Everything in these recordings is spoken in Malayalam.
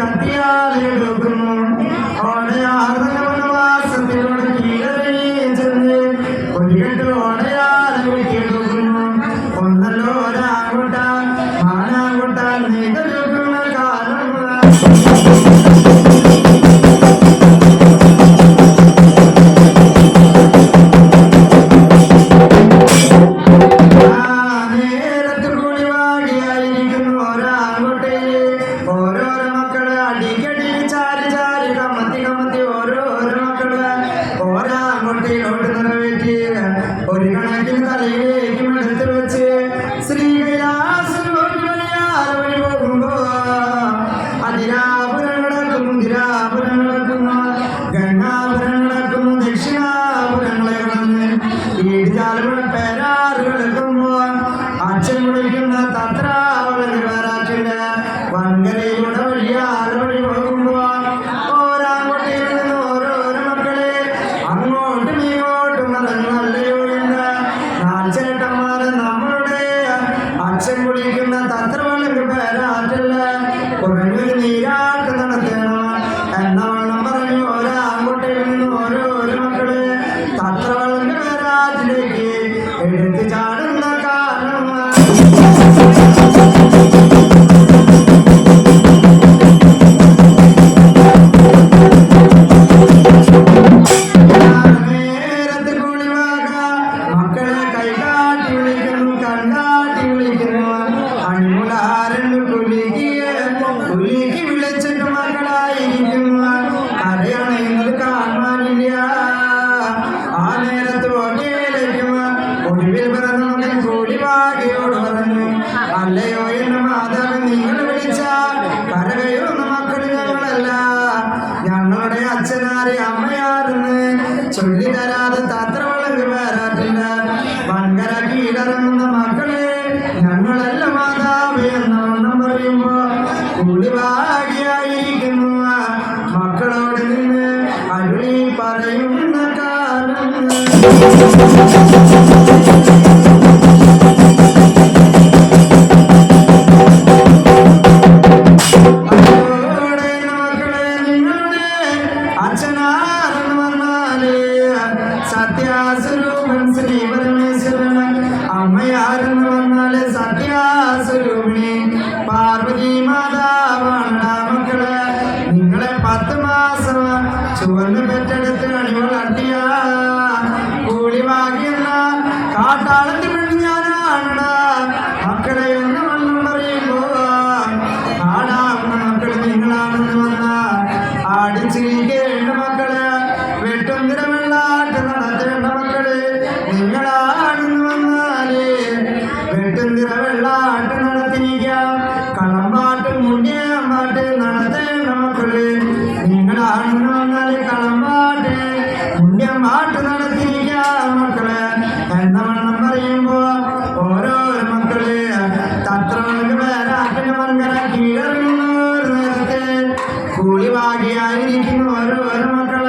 കത്തിയാലെടുക്കും Abraham. മാതാവ് നിങ്ങൾ വിളിച്ചാൽ പരകയൊന്നും മക്കൾ ഞങ്ങളല്ല. ഞങ്ങളുടെ അച്ഛനാരെ അമ്മയാരെന്ന് ചൊല്ലി തരാതെ തത്രവളങ്ങൾ വരാറില്ല. വൻകര കീഴടങ്ങുന്ന മക്കളെ ഞങ്ങളല്ല മാതാവ് എന്നവണ്ണം പറയുമ്പോ കുളിഭാഗിയായിരിക്കുന്നു മക്കളോട് നിന്ന് അരുളി പറയുന്ന കാരണം സുഗന്ധം പെറ്റെടുത്ത് അണികൾ നടത്തിയ കൂലി വാങ്ങിയെന്ന കാട്ടാളത്തിൽ പെണ്ണ് ഞാനാണ മക്കളെ வரும் வரும் மக்கள்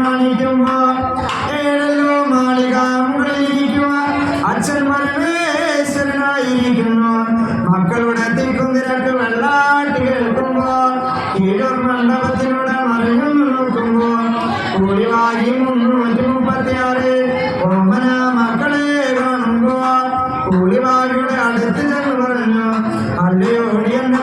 മണിക്കുമ്പോൾ ഏഴല്ലോ അച്ഛൻ പരമേശ്വരനായിരിക്കുന്നു മക്കളുടെ തിക്കും തിരക്ക് വെള്ളാട്ട് കേൾക്കുമ്പോൾ കീഴൂർ മണ്ഡപത്തിലൂടെ മറിഞ്ഞു നോക്കുമ്പോൾ കൂടിവാരി മുന്നൂറ്റി മുപ്പത്തിയാറ് മക്കളെ കാണുമ്പോൾ കൂടിവാരിയുടെ അടുത്ത് ചെന്ന് പറഞ്ഞു അല്ലയോടി എന്നെ